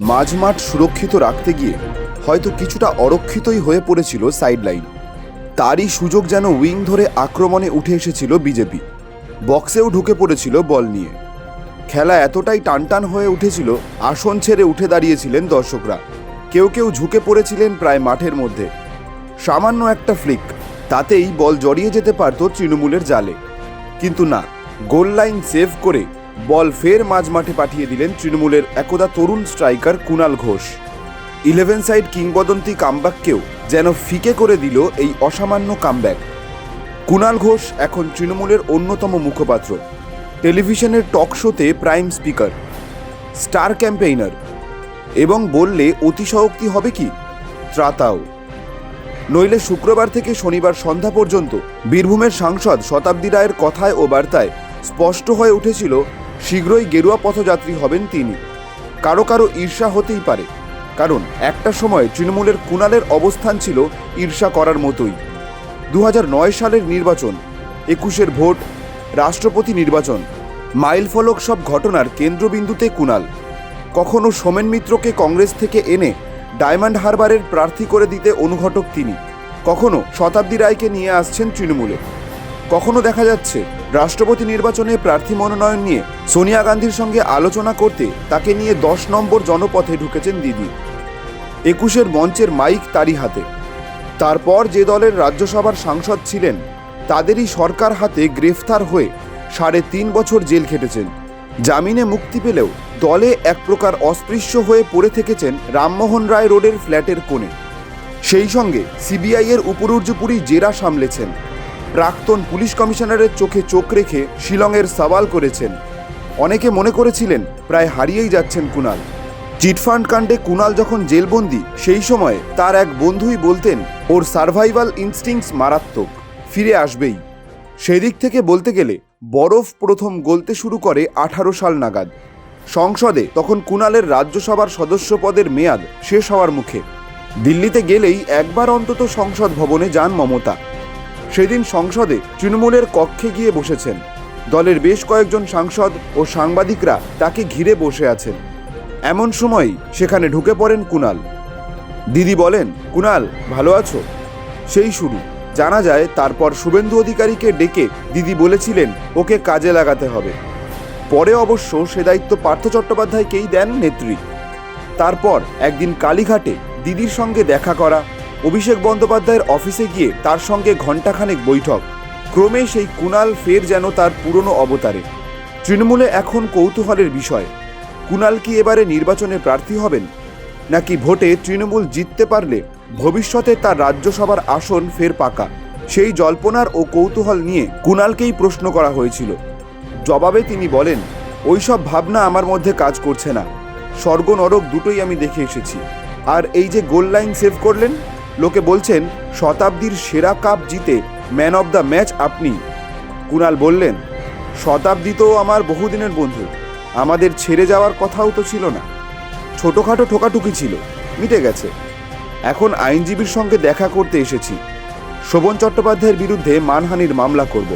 মাঝমাঠ সুরক্ষিত রাখতে গিয়ে হয়তো কিছুটা অরক্ষিতই হয়ে পড়েছিল সাইড লাইন তারই সুযোগ যেন উইং ধরে আক্রমণে উঠে এসেছিল বিজেপি। বক্সেও ঢুকে পড়েছিল বল নিয়ে। খেলা এতটাই টানটান হয়ে উঠেছিল, আসন ছেড়ে উঠে দাঁড়িয়েছিলেন দর্শকরা। কেউ কেউ ঝুঁকে পড়েছিলেন প্রায় মাঠের মধ্যে। সামান্য একটা ফ্লিক তাতেই বল জড়িয়ে যেতে পারত তৃণমূলের জালে। কিন্তু না গোল লাইন সেভ করে বল ফের মাঝ মাঠে পাঠিয়ে দিলেন তৃণমূলের একদা তরুণ striker Kunal Ghosh. Eleven side কিংবদন্তি কামব্যাককেও যেন ফিকে করে দিল এই অসামান্য কামব্যাক। কুণাল ঘোষ এখন তৃণমূলের অন্যতম মুখপাত্র। টেলিভিশনের টক শোতে প্রাইম স্পিকার, স্টার ক্যাম্পেইনার এবং বললে অতিশয়োক্তি হবে কি? ত্রাতাও। নইলে শুক্রবার থেকে শনিবার সন্ধ্যা পর্যন্ত বীরভূমের সাংসদ শতাব্দী রায়ের কথায় ও বার্তায় স্পষ্ট হয়ে উঠেছিল শীঘ্রই গেরুয়া পথযাত্রী হবেন তিনি। কারও কারও ঈর্ষা হতেই পারে, কারণ একটা সময় তৃণমূলের কুণালের অবস্থান ছিল ঈর্ষা করার মতোই। দু হাজার নয় সালের নির্বাচন, একুশের ভোট, রাষ্ট্রপতি নির্বাচন মাইলফলক সব ঘটনার কেন্দ্রবিন্দুতে কুণাল। কখনো সোমেন মিত্রকে কংগ্রেস থেকে এনে ডায়মন্ড হারবারের প্রার্থী করে দিতে অনুঘটক তিনি। কখনো শতাব্দী রায়কে নিয়ে আসছেন তৃণমূলে। কখনো দেখা যাচ্ছে? রাষ্ট্রপতি নির্বাচনে প্রার্থী মনোনয়ন নিয়ে সোনিয়া গান্ধীর সঙ্গে আলোচনা করতে তাকে নিয়ে দশ নম্বর জনপথে ঢুকেছেন দিদি। একুশের মঞ্চের মাইক তারই হাতে। তারপর যে দলের রাজ্যসভার সাংসদ ছিলেন, তাদেরই সরকার হাতে গ্রেফতার হয়ে সাড়ে তিন বছর জেল খেটেছেন। জামিনে মুক্তি পেলেও দলে এক প্রকার অস্পৃশ্য হয়ে পড়ে থেকেছেন রামমোহন রায় রোডের ফ্ল্যাটের কোণে। সেই সঙ্গে সিবিআইয়ের উপরুর্জপুরি জেরা সামলেছেন। প্রাক্তন পুলিশ কমিশনারের চোখে চোখ রেখে শিলংয়ের সওয়াল করেছেন। অনেকে মনে করেছিলেন প্রায় হারিয়েই যাচ্ছেন কুনাল। চিটফান্ড কাণ্ডে কুনাল যখন জেলবন্দি, সেই সময়ে তার এক বন্ধুই বলতেন, ওর সার্ভাইভাল ইনস্টিংস মারাত্মক, ফিরে আসবেই। সেদিক থেকে বলতে গেলে, বরফ প্রথম গলতে শুরু করে আঠারো সাল নাগাদ। সংসদে তখন কুনালের রাজ্যসভার সদস্য পদের মেয়াদ শেষ হওয়ার মুখে। দিল্লিতে গেলেই একবার অন্তত সংসদ ভবনে যান মমতা। সেদিন সংসদে তৃণমূলের কক্ষে গিয়ে বসেছেন। দলের বেশ কয়েকজন সাংসদ ও সাংবাদিকরা তাকে ঘিরে বসে আছেন। এমন সময়ই সেখানে ঢুকে পড়েন কুণাল দিদি বলেন কুণাল ভালো আছো? সেই শুরু। জানা যায়, তারপর শুভেন্দু অধিকারীকে ডেকে দিদি বলেছিলেন, ওকে কাজে লাগাতে হবে। পরে অবশ্য সে দায়িত্ব পার্থ চট্টোপাধ্যায়কেই দেন নেত্রী। তারপর একদিন কালীঘাটে দিদির সঙ্গে দেখা করা অভিষেক বন্দ্যোপাধ্যায়ের অফিসে গিয়ে তার সঙ্গে ঘণ্টাখানেক বৈঠক। ক্রমে সেই কুণাল ফের যেন তার পুরনো অবতারে। তৃণমূলে এখন কৌতূহলের বিষয়। কুণাল কি এবারে নির্বাচনে প্রার্থী হবেন? নাকি ভোটে তৃণমূল জিততে পারলে ভবিষ্যতে তার রাজ্যসভার আসন ফের পাকা? সেই জল্পনার ও কৌতূহল নিয়ে কুণালকেই প্রশ্ন করা হয়েছিল। জবাবে তিনি বলেন, ওইসব ভাবনা আমার মধ্যে কাজ করছে না। স্বর্গ নরক দুটোই আমি দেখে এসেছি। আর এই যে গোল লাইন সেভ করলেন লোকে বলছেন, শতাব্দীর সেরা কাপ জিতে ম্যান অব দ্য ম্যাচ আপনি। কুণাল বললেন, শতাব্দী তো আমার বহুদিনের বন্ধু, আমাদের ছেড়ে যাওয়ার কথাও তো ছিল না। ছোটোখাটো ঠোকাটুকি ছিল, মিটে গেছে। এখন আইনজীবীর সঙ্গে দেখা করতে এসেছি। শোভন চট্টোপাধ্যায়ের বিরুদ্ধে মানহানির মামলা করব।